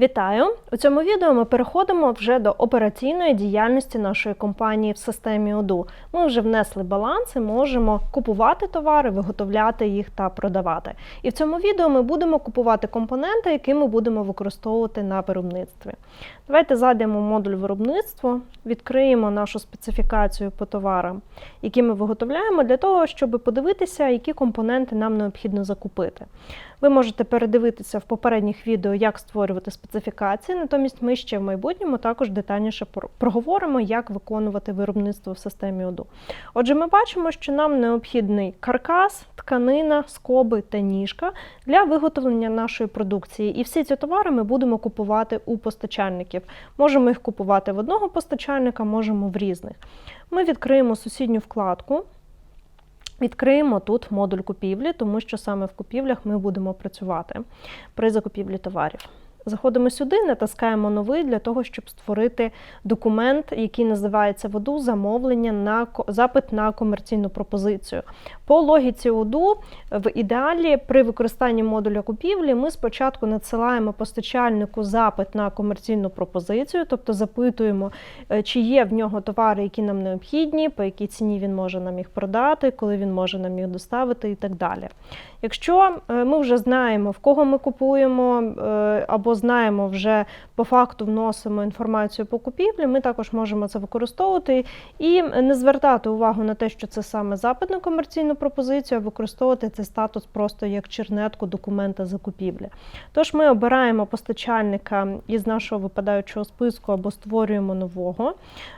Вітаю! У цьому відео ми переходимо вже до операційної діяльності нашої компанії в системі ОДУ. Ми вже внесли баланс і можемо купувати товари, виготовляти їх та продавати. І в цьому відео ми будемо купувати компоненти, які ми будемо використовувати на виробництві. Давайте зайдемо в модуль виробництво, відкриємо нашу специфікацію по товарам, які ми виготовляємо, для того, щоб подивитися, які компоненти нам необхідно закупити. Ви можете передивитися в попередніх відео, як створювати специфікації, натомість ми ще в майбутньому також детальніше проговоримо, як виконувати виробництво в системі ОДУ. Отже, ми бачимо, що нам необхідний каркас, тканина, скоби та ніжка для виготовлення нашої продукції. І всі ці товари ми будемо купувати у постачальників. Можемо їх купувати в одного постачальника, можемо в різних. Ми відкриємо сусідню вкладку. Відкриємо тут модуль купівлі, тому що саме в купівлях ми будемо працювати при закупівлі товарів. Заходимо сюди, натискаємо новий для того, щоб створити документ, який називається в ОДУ замовлення на запит на комерційну пропозицію. По логіці ОДУ, в ідеалі при використанні модуля купівлі ми спочатку надсилаємо постачальнику запит на комерційну пропозицію, тобто запитуємо, е, чи є в нього товари, які нам необхідні, по якій ціні він може нам їх продати, коли він може нам їх доставити і так далі. Якщо е, ми вже знаємо, в кого ми купуємо, е, або знаємо вже по факту вносимо інформацію по купівлі, ми також можемо це використовувати і не звертати увагу на те, що це саме запит на комерційну пропозицію, а використовувати цей статус просто як чернетку документа закупівлі. Тож ми обираємо постачальника із нашого випадаючого списку або створюємо нового,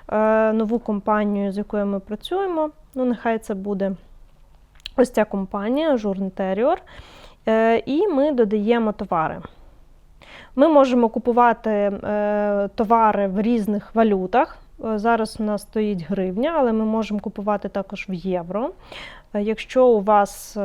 е, нову компанію, з якою ми працюємо. Ну, нехай це буде ось ця компанія Interior. Е, І ми додаємо товари. Ми можемо купувати е, товари в різних валютах. Е, Зараз у нас стоїть гривня, але ми можемо купувати також в євро. Е, Якщо у вас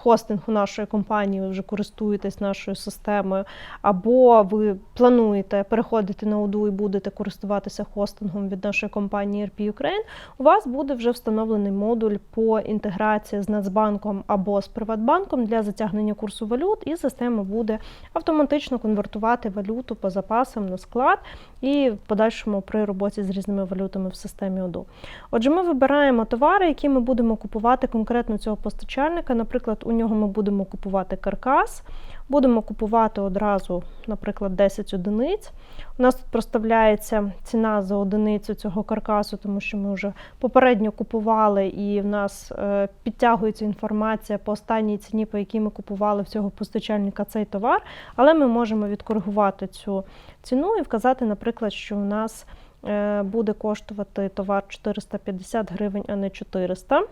е, хостинг у нашої компанії, ви вже користуєтесь нашою системою, або ви плануєте переходити на ОДУ і будете користуватися хостингом від нашої компанії RP Ukraine, у вас буде вже встановлений модуль по інтеграції з Нацбанком або з Приватбанком для затягнення курсу валют, і система буде автоматично конвертувати валюту по запасам на склад і в подальшому при роботі з різними валютами в системі ОДУ. Отже, ми вибираємо товари, які ми будемо купувати конкретно цього постачальника. Наприклад, у нього ми будемо купувати каркас, будемо купувати одразу, наприклад, 10 одиниць. У нас тут проставляється ціна за одиницю цього каркасу, тому що ми вже попередньо купували, і в нас е, підтягується інформація по останній ціні, по якій ми купували в цього постачальника цей товар. Але ми можемо відкоригувати цю ціну і вказати, наприклад, що у нас е, буде коштувати товар 450 гривень, а не 400.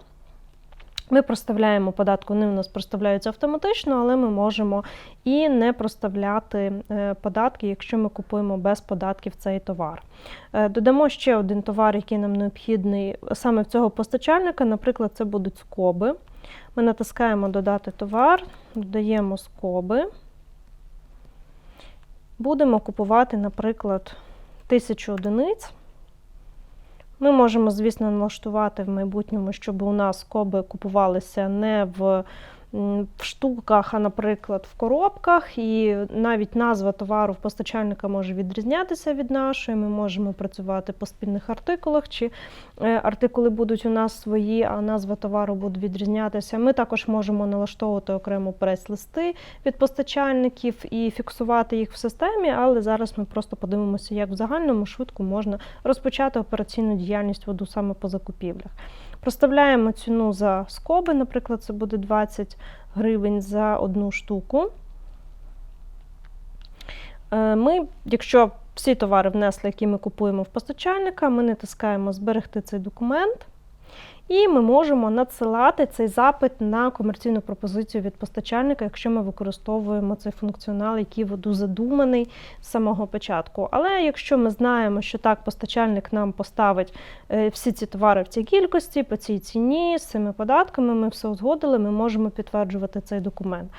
Ми проставляємо податку, вони у нас проставляються автоматично, але ми можемо і не проставляти е, податки, якщо ми купуємо без податків цей товар. Е, Додамо ще один товар, який нам необхідний саме в цього постачальника. Наприклад, це будуть скоби. Ми натискаємо Додати товар, додаємо скоби. Будемо купувати, наприклад, 1000 одиниць. Ми можемо, звісно, налаштувати в майбутньому, щоб у нас коби купувалися не в, в штуках, а, наприклад, в коробках. І навіть назва товару в постачальника може відрізнятися від нашої. Ми можемо працювати по спільних артикулах, чи е, артикули будуть у нас свої, а назва товару буде відрізнятися. Ми також можемо налаштовувати окремо прес-листи від постачальників і фіксувати їх в системі, але зараз ми просто подивимося, як в загальному швидко можна розпочати операційну діяльність воду саме по закупівлях. Проставляємо ціну за скоби, наприклад, це буде 20 гривень за одну штуку. Е, Ми, якщо всі товари внесли, які ми купуємо в постачальника, ми натискаємо Зберегти цей документ. І ми можемо надсилати цей запит на комерційну пропозицію від постачальника, якщо ми використовуємо цей функціонал, який воду задуманий з самого початку. Але якщо ми знаємо, що так постачальник нам поставить е, всі ці товари в цій кількості, по цій ціні, з цими податками, ми все узгодили, ми можемо підтверджувати цей документ.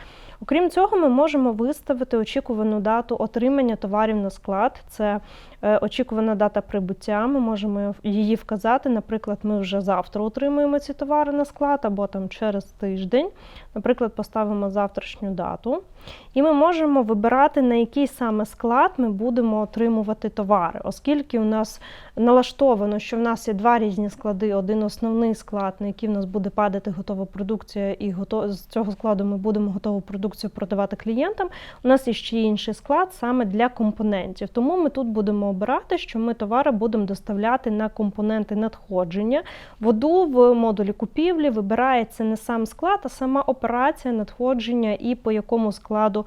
Окрім цього, ми можемо виставити очікувану дату отримання товарів на склад. Це е, очікувана дата прибуття. Ми можемо її вказати. Наприклад, ми вже завтра отримуємо ці товари на склад або там через тиждень. Наприклад, поставимо завтрашню дату. І ми можемо вибирати, на який саме склад ми будемо отримувати товари, оскільки у нас налаштовано, що в нас є два різні склади: один основний склад, на який в нас буде падати готова продукція, і з цього складу ми будемо готову продукцію продавати клієнтам. У нас є ще інший склад саме для компонентів. Тому ми тут будемо обирати, що ми товари будемо доставляти на компоненти надходження. Воду в модулі купівлі вибирається не сам склад, а сама операція надходження і по якому складу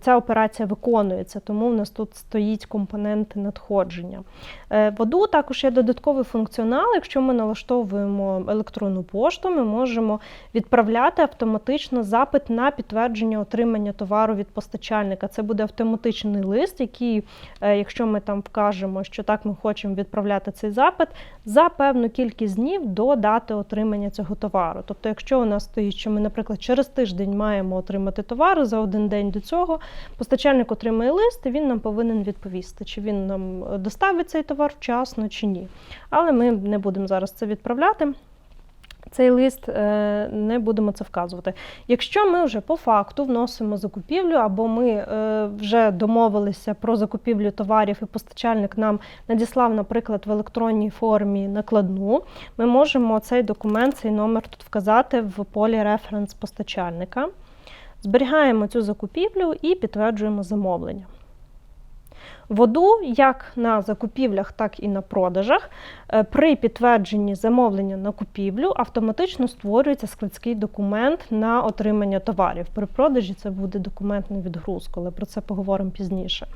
ця операція виконується. Тому в нас тут стоїть компоненти надходження. Е, В ОДУ також є додатковий функціонал. Якщо ми налаштовуємо електронну пошту, ми можемо відправляти автоматично запит на підтвердження отримання товару від постачальника. Це буде автоматичний лист, який, е, якщо ми там вкажемо, що так ми хочемо відправляти цей запит, за певну кількість днів до дати отримання цього товару. Тобто, якщо у нас стоїть, що ми, наприклад, через тиждень маємо отримати товар, за один день до цього постачальник отримує лист, і він нам повинен відповісти, чи він нам е, доставить цей товар вчасно чи ні. Але ми не будемо зараз це відправляти. Цей лист е, не будемо це вказувати. Якщо ми вже по факту вносимо закупівлю, або ми е, вже домовилися про закупівлю товарів, і постачальник нам надіслав, наприклад, в електронній формі накладну, ми можемо цей документ, цей номер тут вказати в полі референс постачальника. Зберігаємо цю закупівлю і підтверджуємо замовлення. Воду як на закупівлях, так і на продажах. е, При підтвердженні замовлення на купівлю автоматично створюється складський документ на отримання товарів. При продажі це буде документ на відгрузку, але про це поговоримо пізніше.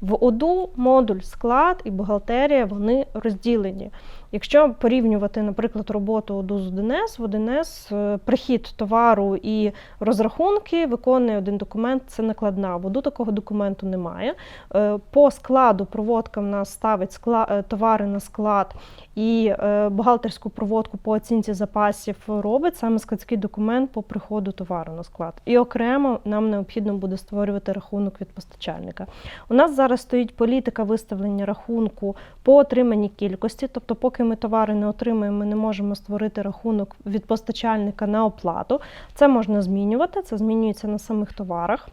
В ОДУ модуль склад і бухгалтерія вони розділені. Якщо порівнювати, наприклад, роботу ОДУ з 1С, в 1С е, прихід товару і розрахунки виконує один документ, це накладна. В ОДУ такого документу немає. Е, По складу проводка в нас ставить скла- е, товари на склад і е, бухгалтерську проводку по оцінці запасів робить саме складський документ по приходу товару на склад. І окремо нам необхідно буде створювати рахунок від постачальника. У нас зараз стоїть політика виставлення рахунку по отриманій кількості, тобто, поки ми товари не отримаємо, ми не можемо створити рахунок від постачальника на оплату. Це можна змінювати, це змінюється на самих товарах.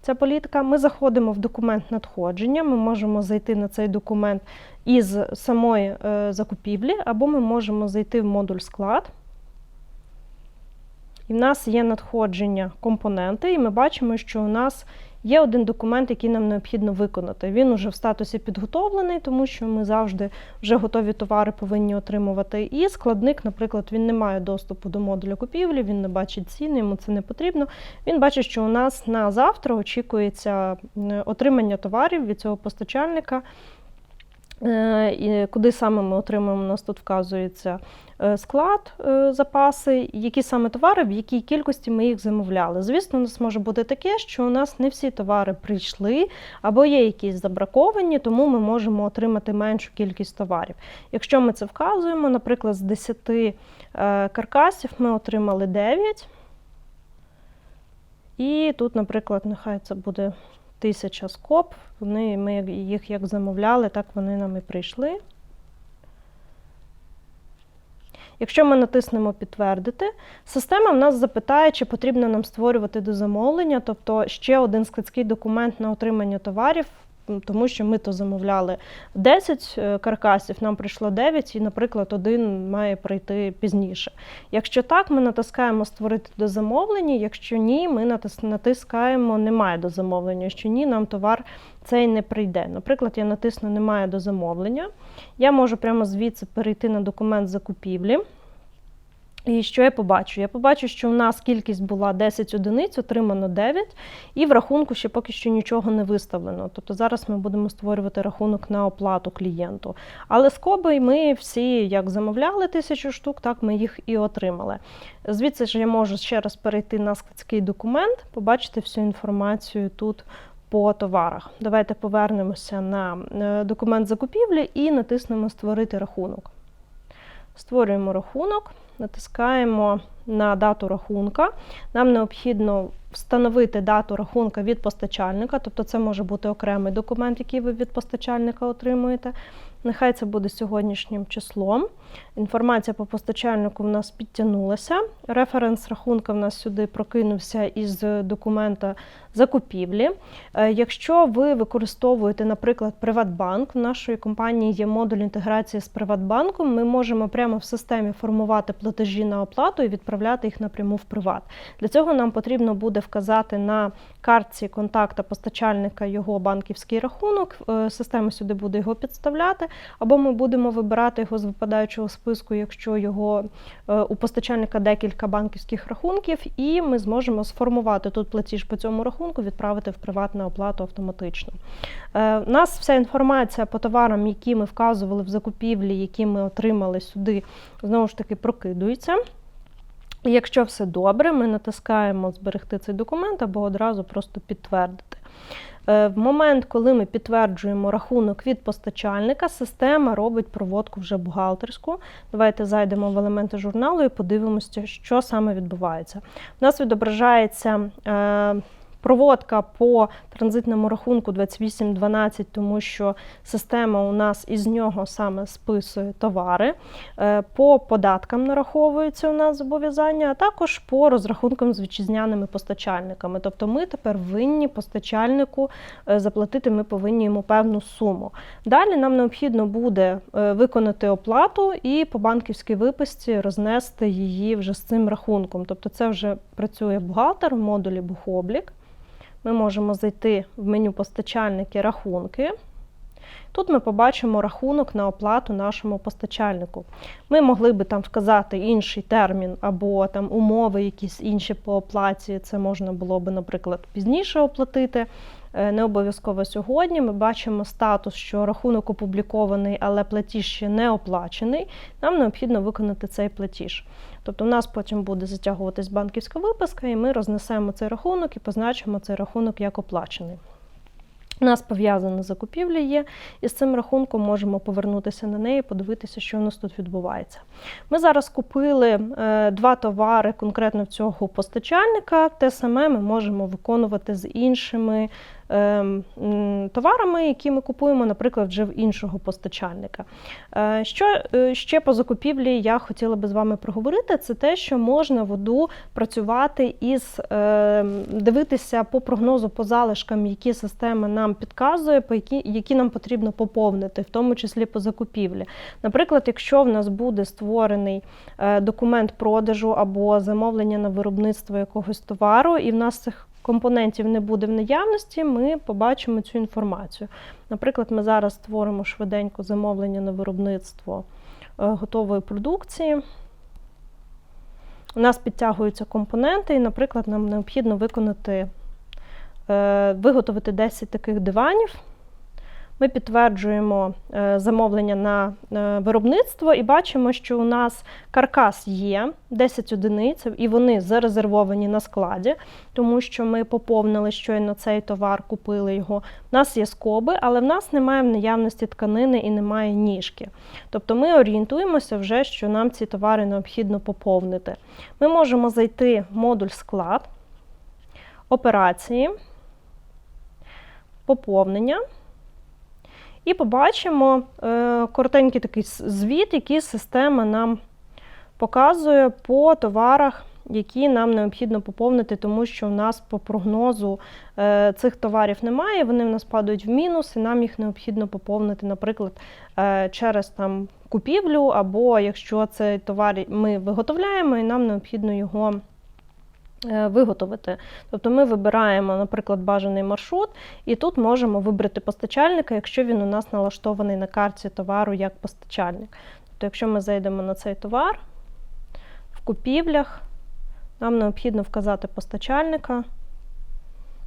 Ця політика. Ми заходимо в документ надходження, ми можемо зайти на цей документ із самої е, закупівлі, або ми можемо зайти в модуль склад. І в нас є надходження компоненти, і ми бачимо, що у нас є один документ, який нам необхідно виконати. Він уже в статусі підготовлений, тому що ми завжди вже готові товари повинні отримувати. І складник, наприклад, він не має доступу до модуля купівлі, він не бачить ціни, йому це не потрібно. Він бачить, що у нас на завтра очікується отримання товарів від цього постачальника. Е, Куди саме ми отримуємо, у нас тут вказується е, склад, е, запаси, які саме товари, в якій кількості ми їх замовляли. Звісно, у нас може бути таке, що у нас не всі товари прийшли, або є якісь забраковані, тому ми можемо отримати меншу кількість товарів. Якщо ми це вказуємо, наприклад, з 10 е, каркасів ми отримали 9. І тут, наприклад, нехай це буде тисяча скоб. Вони, ми їх як замовляли, так вони нам і прийшли. Якщо ми натиснемо підтвердити, система в нас запитає, чи потрібно нам створювати до замовлення, тобто ще один складський документ на отримання товарів, тому що ми то замовляли 10 е, каркасів, нам прийшло 9, і, наприклад, один має прийти пізніше. Якщо так, ми натискаємо створити до замовлення. Якщо ні, ми натискаємо немає до замовлення. Якщо ні, нам товар цей не прийде. Наприклад, я натисну немає до замовлення. Я можу прямо звідси перейти на документ закупівлі. І що я побачу? Я побачу, що у нас кількість була 10 одиниць, отримано 9, і в рахунку ще поки що нічого не виставлено. Тобто зараз ми будемо створювати рахунок на оплату клієнту. Але скоби ми всі як замовляли тисячу штук, так ми їх і отримали. Звідси ж я можу ще раз перейти на складський документ, побачити всю інформацію тут. По товарах. Давайте повернемося на е, документ закупівлі і натиснемо Створити рахунок. Створюємо рахунок, натискаємо на дату рахунка. Нам необхідно встановити дату рахунка від постачальника, тобто це може бути окремий документ, який ви від постачальника отримуєте. Нехай це буде сьогоднішнім числом. Інформація по постачальнику в нас підтягнулася. Референс рахунка в нас сюди прокинувся із документа закупівлі. Е, Якщо ви використовуєте, наприклад, Приватбанк, в нашої компанії є модуль інтеграції з Приватбанком, ми можемо прямо в системі формувати платежі на оплату і відправляти їх напряму в приват. Для цього нам потрібно буде вказати на картці контакта постачальника його банківський рахунок. Е, Система сюди буде його підставляти, або ми будемо вибирати його з випадаючого списку, якщо його е, у постачальника декілька банківських рахунків, і ми зможемо сформувати тут платіж по цьому рахунку, відправити в приватну оплату автоматично. Е, У нас вся інформація по товарам, які ми вказували в закупівлі, які ми отримали сюди, знову ж таки прокидується. Якщо все добре, ми натискаємо зберегти цей документ або одразу просто підтвердити. Е, В момент, коли ми підтверджуємо рахунок від постачальника, система робить проводку вже бухгалтерську. Давайте зайдемо в елементи журналу і подивимося, що саме відбувається. У нас відображається е, проводка по транзитному рахунку 2812, тому що система у нас із нього саме списує товари. Е, По податкам нараховуються у нас зобов'язання, а також по розрахункам з вітчизняними постачальниками. Тобто ми тепер винні постачальнику е, заплатити, ми повинні йому певну суму. Далі нам необхідно буде е, виконати оплату і по банківській виписці рознести її вже з цим рахунком. Тобто це вже працює бухгалтер в модулі Бухоблік. Ми можемо зайти в меню постачальники рахунки. Тут ми побачимо рахунок на оплату нашому постачальнику. Ми могли би там вказати інший термін або там умови якісь інші по оплаті. Це можна було би, наприклад, пізніше оплатити. Е, Не обов'язково сьогодні. Ми бачимо статус, що рахунок опублікований, але платіж ще не оплачений. Нам необхідно виконати цей платіж. Тобто, у нас потім буде затягуватись банківська виписка, і ми рознесемо цей рахунок і позначимо цей рахунок як оплачений. У нас пов'язана закупівля є, і з цим рахунком можемо повернутися на неї, подивитися, що у нас тут відбувається. Ми зараз купили е, два товари конкретно в цього постачальника. Те саме ми можемо виконувати з іншими товарами, які ми купуємо, наприклад, вже в іншого постачальника. Е, Що е, ще по закупівлі я хотіла би з вами проговорити, це те, що можна воду працювати із е, дивитися по прогнозу по залишкам, які система нам підказує, які нам потрібно поповнити, в тому числі по закупівлі. Наприклад, якщо в нас буде створений е, документ продажу або замовлення на виробництво якогось товару, і в нас цих компонентів не буде в наявності, ми побачимо цю інформацію. Наприклад, ми зараз створимо швиденько замовлення на виробництво е, готової продукції. У нас підтягуються компоненти, і, наприклад, нам необхідно виконати, е, виготовити 10 таких диванів. Ми підтверджуємо е, замовлення на е, виробництво і бачимо, що у нас каркас є 10 одиниць, і вони зарезервовані на складі, тому що ми поповнили щойно цей товар, купили його. У нас є скоби, але в нас немає в наявності тканини і немає ніжки. Тобто ми орієнтуємося вже, що нам ці товари необхідно поповнити. Ми можемо зайти в модуль склад, операції, поповнення. І побачимо е, коротенький такий звіт, який система нам показує по товарах, які нам необхідно поповнити, тому що в нас по прогнозу е, цих товарів немає, вони в нас падають в мінус, і нам їх необхідно поповнити, наприклад, е, через там купівлю, або якщо цей товар ми виготовляємо, і нам необхідно його виготовити. Тобто ми вибираємо, наприклад, бажаний маршрут, і тут можемо вибрати постачальника, якщо він у нас налаштований на карті товару як постачальник. Тобто, якщо ми зайдемо на цей товар в купівлях, нам необхідно вказати постачальника.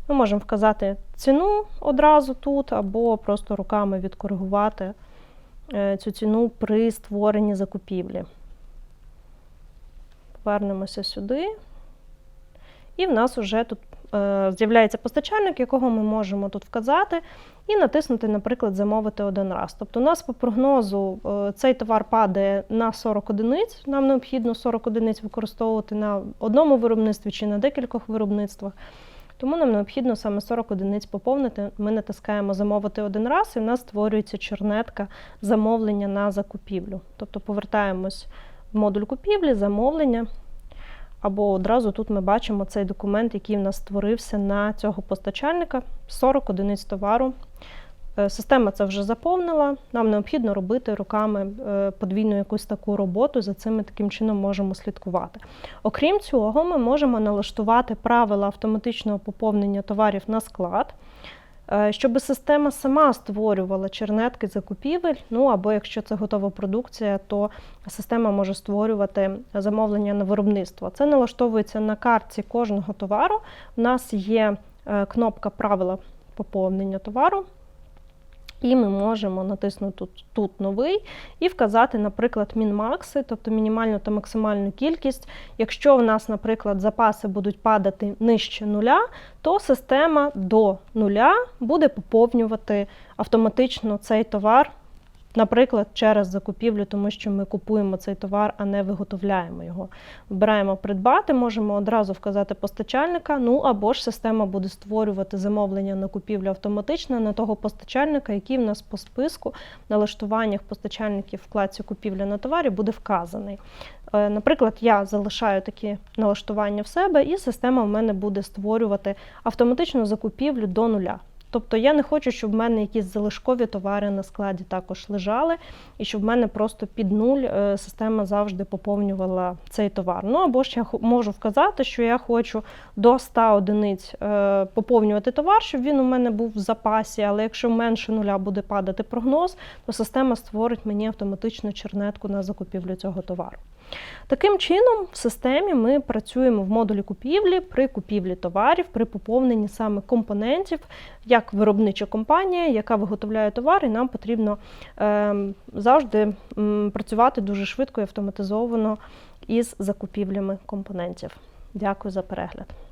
Ми можемо вказати ціну одразу тут, або просто руками відкоригувати е, цю ціну при створенні закупівлі. Повернемося сюди. І в нас вже тут е, з'являється постачальник, якого ми можемо тут вказати, і натиснути, наприклад, замовити один раз. Тобто, у нас по прогнозу е, цей товар падає на 40 одиниць. Нам необхідно 40 одиниць використовувати на одному виробництві чи на декількох виробництвах. Тому нам необхідно саме 40 одиниць поповнити. Ми натискаємо замовити один раз, і в нас створюється чернетка замовлення на закупівлю. Тобто повертаємось в модуль купівлі, замовлення. Або одразу тут ми бачимо цей документ, який в нас створився на цього постачальника 40 одиниць товару. Е, Система це вже заповнила. Нам необхідно робити руками е, подвійну якусь таку роботу. За цим ми таким чином можемо слідкувати. Окрім цього, ми можемо налаштувати правила автоматичного поповнення товарів на склад. Е, Щоб система сама створювала чернетки закупівель, ну або якщо це готова продукція, то система може створювати замовлення на виробництво. Це налаштовується на картці кожного товару. У нас є е, кнопка Правила поповнення товару. І ми можемо натиснути тут, новий і вказати, наприклад, мінмакси, тобто мінімальну та максимальну кількість. Якщо в нас, наприклад, запаси будуть падати нижче нуля, то система до нуля буде поповнювати автоматично цей товар, наприклад, через закупівлю, тому що ми купуємо цей товар, а не виготовляємо його. Вибираємо придбати, можемо одразу вказати постачальника, ну або ж система буде створювати замовлення на купівлю автоматично на того постачальника, який в нас по списку налаштуваннях постачальників вкладці купівля на товарі буде вказаний. Е, Наприклад, я залишаю такі налаштування в себе, і система в мене буде створювати автоматичну закупівлю до нуля. Тобто я не хочу, щоб в мене якісь залишкові товари на складі також лежали, і щоб в мене просто під нуль е, система завжди поповнювала цей товар. Ну або ж я можу вказати, що я хочу до 100 одиниць е, поповнювати товар, щоб він у мене був в запасі. Але якщо менше нуля буде падати прогноз, то система створить мені автоматичну чернетку на закупівлю цього товару. Таким чином, в системі ми працюємо в модулі купівлі при купівлі товарів, при поповненні саме компонентів, як виробнича компанія, яка виготовляє товар, і нам потрібно е, завжди працювати дуже швидко і автоматизовано із закупівлями компонентів. Дякую за перегляд.